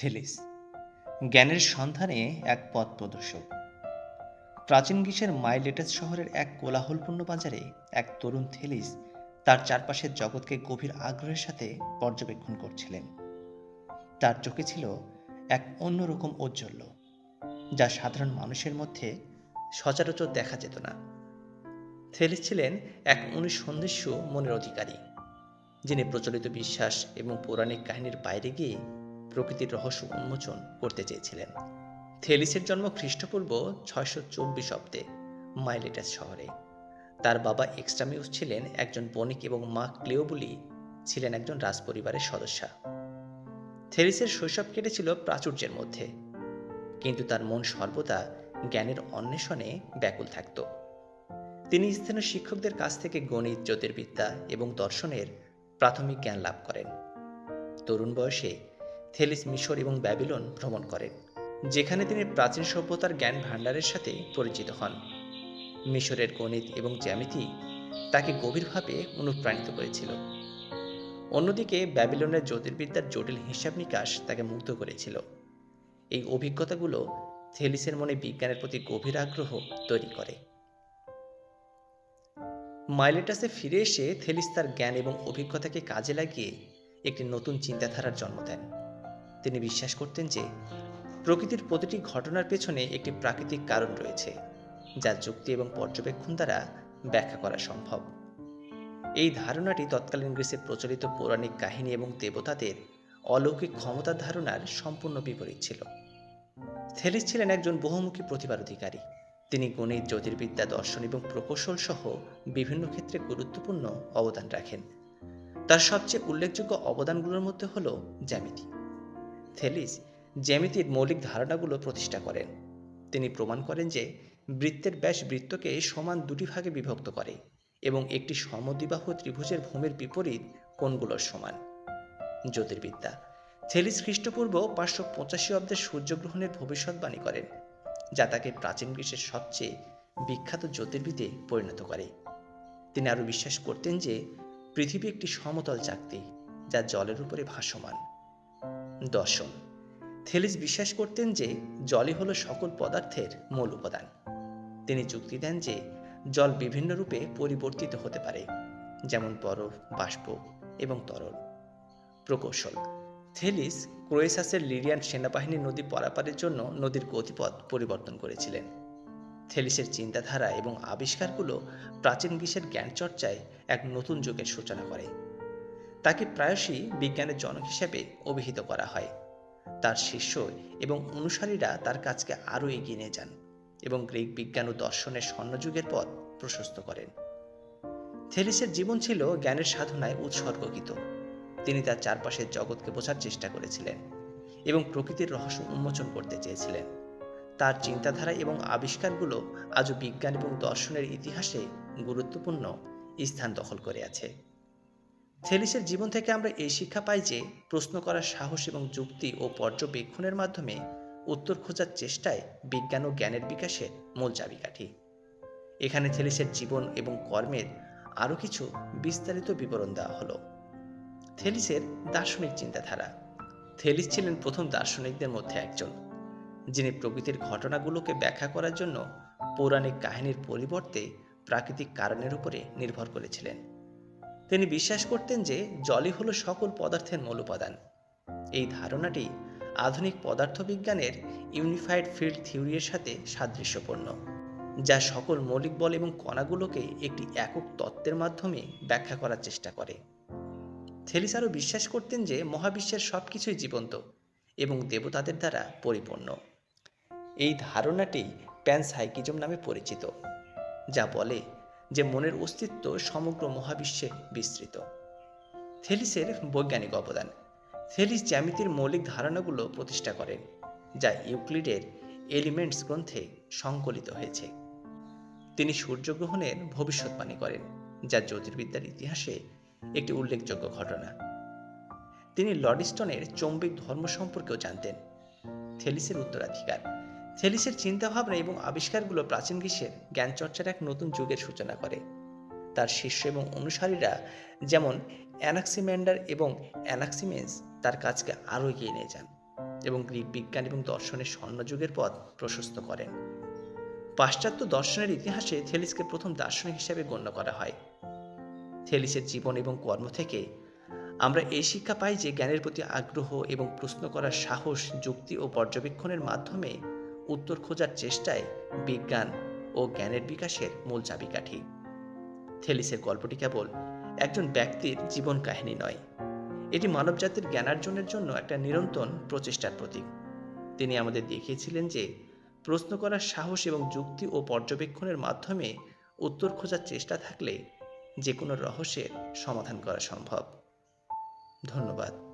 Thales, জ্ঞানের সন্ধানে এক পথ প্রদর্শক। প্রাচীন গ্রীসের মাইলেটাস শহরের এক কোলাহলপূর্ণ বাজারে এক তরুণ থেলিস তার চারপাশের জগৎকে গভীর আগ্রহের সাথে পর্যবেক্ষণ করছিলেন। তার চোখে ছিল এক অন্যরকম ঔজ্জ্বল্য, যা সাধারণ মানুষের মধ্যে সচরাচর দেখা যেত না। থেলিস ছিলেন এক অনুসন্দেশ্য মনের অধিকারী, যিনি প্রচলিত বিশ্বাস এবং পৌরাণিক কাহিনীর বাইরে গিয়ে প্রকৃতির রহস্য উন্মোচন করতে চেয়েছিলেন। থেলিসের জন্ম খ্রিস্টপূর্ব ছয়শো চব্বিশ অব্দে মাইলেটাস শহরে। তার বাবা এক্সট্রামিউস ছিলেন একজন বণিক এবং মা ক্লিওবুলি ছিলেন একজন রাজপরিবারের সদস্যা। থেলিসের শৈশব কেটেছিল প্রাচুর্যের মধ্যে, কিন্তু তার মন সর্বদা জ্ঞানের অন্বেষণে ব্যাকুল থাকত। তিনি স্থানীয় শিক্ষকদের কাছ থেকে গণিত, জ্যোতির্বিদ্যা এবং দর্শনের প্রাথমিক জ্ঞান লাভ করেন। তরুণ বয়সে থেলিস মিশর এবং ব্যাবিলন ভ্রমণ করেন, যেখানে তিনি প্রাচীন সভ্যতার জ্ঞান ভাণ্ডারের সাথে পরিচিত হন। মিশরের গণিত এবং জ্যামিতি তাকে গভীরভাবে অনুপ্রাণিত করেছিল। অন্যদিকে ব্যাবিলনের জ্যোতির্বিদ্যার জটিল হিসাব নিকাশ তাকে মুগ্ধ করেছিল। এই অভিজ্ঞতাগুলো থেলিসের মনে বিজ্ঞানের প্রতি গভীর আগ্রহ তৈরি করে। মাইলেটাসে ফিরে এসে থেলিস তার জ্ঞান এবং অভিজ্ঞতাকে কাজে লাগিয়ে একটি নতুন চিন্তাধারার জন্ম দেন। তিনি বিশ্বাস করতেন যে প্রকৃতির প্রতিটি ঘটনার পেছনে একটি প্রাকৃতিক কারণ রয়েছে, যা যুক্তি এবং পর্যবেক্ষণ দ্বারা ব্যাখ্যা করা সম্ভব। এই ধারণাটি তৎকালীন গ্রীসে প্রচলিত পৌরাণিক কাহিনী এবং দেবতাদের অলৌকিক ক্ষমতার ধারণার সম্পূর্ণ বিপরীত ছিল। থেলিস ছিলেন একজন বহুমুখী প্রতিভার অধিকারী। তিনি গণিত, জ্যোতির্বিদ্যা, দর্শন এবং প্রকৌশল সহ বিভিন্ন ক্ষেত্রে গুরুত্বপূর্ণ অবদান রাখেন। তার সবচেয়ে উল্লেখযোগ্য অবদানগুলোর মধ্যে হল জ্যামিতি। থেলিস জ্যামিতির মৌলিক ধারণাগুলো প্রতিষ্ঠা করেন। তিনি প্রমাণ করেন যে বৃত্তের ব্যাস বৃত্তকে সমান দুটি ভাগে বিভক্ত করে এবং একটি সমদ্বিবাহু ত্রিভুজের ভূমির বিপরীত কোণগুলোর সমান। জ্যোতির্বিদ্যা থেলিস খ্রিস্টপূর্ব পাঁচশো পঁচাশি অব্দে সূর্যগ্রহণের ভবিষ্যৎবাণী করেন, যা তাকে প্রাচীন গ্রীসের সবচেয়ে বিখ্যাত জ্যোতির্বিদে পরিণত করে। তিনি আরও বিশ্বাস করতেন যে পৃথিবী একটি সমতল চাকতি যা জলের উপরে ভাসমান। দর্শন থেলিস বিশ্বাস করতেন যে জলই হলো সকল পদার্থের মূল উপাদান। তিনি যুক্তি দেন যে জল বিভিন্ন রূপে পরিবর্তিত হতে পারে, যেমন বরফ, বাষ্প এবং তরল। প্রকৌশল। থেলিস ক্রোয়েসাসের লিরিয়ান সেনাবাহিনী নদী পারাপারের জন্য নদীর গতিপথ পরিবর্তন করেছিলেন। থেলিসের চিন্তাধারা এবং আবিষ্কারগুলো প্রাচীন গ্রীসের জ্ঞানচর্চায় এক নতুন যুগের সূচনা করে। তাকে প্রায়শই বিজ্ঞানের জনক হিসেবে অভিহিত করা হয়। তার শিষ্য এবং অনুসারীরা তার কাজকে আরও এগিয়ে নিয়ে যান এবং গ্রিক বিজ্ঞান ও দর্শনের স্বর্ণযুগের পথ প্রশস্ত করেন। থেলিসের জীবন ছিল জ্ঞানের সাধনায় উৎসর্গকৃত তিনি তার চারপাশের জগৎকে বোঝার চেষ্টা করেছিলেন এবং প্রকৃতির রহস্য উন্মোচন করতে চেয়েছিলেন। তার চিন্তাধারা এবং আবিষ্কারগুলো আজও বিজ্ঞান এবং দর্শনের ইতিহাসে গুরুত্বপূর্ণ স্থান দখল করে আছে। থেলিসের জীবন থেকে আমরা এই শিক্ষা পাই যে, প্রশ্ন করার সাহস এবং যুক্তি ও পর্যবেক্ষণের মাধ্যমে উত্তর খোঁজার চেষ্টায় বিজ্ঞান ও জ্ঞানের বিকাশের মূল চাবিকাঠি। এখানে থেলিসের জীবন এবং কর্মের আরও কিছু বিস্তারিত বিবরণ দেওয়া হলো। থেলিসের দার্শনিক চিন্তাধারা। থেলিস ছিলেন প্রথম দার্শনিকদের মধ্যে একজন, যিনি প্রকৃতির ঘটনাগুলোকে ব্যাখ্যা করার জন্য পৌরাণিক কাহিনীর পরিবর্তে প্রাকৃতিক কারণের উপরে নির্ভর করেছিলেন। তিনি বিশ্বাস করতেন যে জলই হলো সকল পদার্থের মূল উপাদান। এই ধারণাটি আধুনিক পদার্থবিজ্ঞানের ইউনিফাইড ফিল্ড থিওরির সাথে সাদৃশ্যপূর্ণ, যা সকল মৌলিক বল এবং কণাগুলোকে একটি একক তত্ত্বের মাধ্যমে ব্যাখ্যা করার চেষ্টা করে। থেলিস আরও বিশ্বাস করতেন যে মহাবিশ্বের সব কিছুই জীবন্ত এবং দেবতাদের দ্বারা পরিপূর্ণ। এই ধারণাটি প্যানসাইকিজম নামে পরিচিত, যা বলে যে মনের অস্তিত্ব সমগ্র মহাবিশ্বে বিস্তৃত। থেলিসের বৈজ্ঞানিক অবদান। থেলিস জ্যামিতির মৌলিক ধারণাগুলো প্রতিষ্ঠা করেন, যা ইউক্লিডের এলিমেন্টস গ্রন্থে সংকলিত হয়েছে। তিনি সূর্যগ্রহণের ভবিষ্যৎবাণী করেন, যা জ্যোতির্বিদ্যার ইতিহাসে একটি উল্লেখযোগ্য ঘটনা। তিনি লর্ডিস্টনের চৌম্বিক ধর্ম সম্পর্কেও জানতেন। থেলিসের উত্তরাধিকার। থেলিসের চিন্তাভাবনা এবং আবিষ্কারগুলো প্রাচীন গ্রীষ্মের জ্ঞানচর্চার এক নতুন যুগের সূচনা করে। তার শিষ্য এবং অনুসারীরা যেমন অ্যানাক্সিম্যান্ডার এবং অ্যানাক্সিমেন্স তার কাজকে আরও এগিয়ে নিয়ে যান এবং গ্রিক বিজ্ঞান এবং দর্শনের স্বর্ণযুগের পথ প্রশস্ত করেন। পাশ্চাত্য দর্শনের ইতিহাসে থেলিসকে প্রথম দার্শনিক হিসেবে গণ্য করা হয়। থেলিসের জীবন এবং কর্ম থেকে আমরা এই শিক্ষা পাই যে জ্ঞানের প্রতি আগ্রহ এবং প্রশ্ন করার সাহস, যুক্তি ও পর্যবেক্ষণের মাধ্যমে উত্তর খোঁজার চেষ্টায় বিজ্ঞান ও জ্ঞানের বিকাশের মূল চাবিকাঠি। থেলিসের গল্পটি কেবল একজন ব্যক্তির জীবন কাহিনী নয়, এটি মানবজাতির জ্ঞানার্জনের জন্য একটা নিরন্তর প্রচেষ্টার প্রতীক। তিনি আমাদের দেখিয়েছিলেন যে প্রশ্ন করার সাহস এবং যুক্তি ও পর্যবেক্ষণের মাধ্যমে উত্তর খোঁজার চেষ্টা থাকলে যে কোনো রহস্যের সমাধান করা সম্ভব। ধন্যবাদ।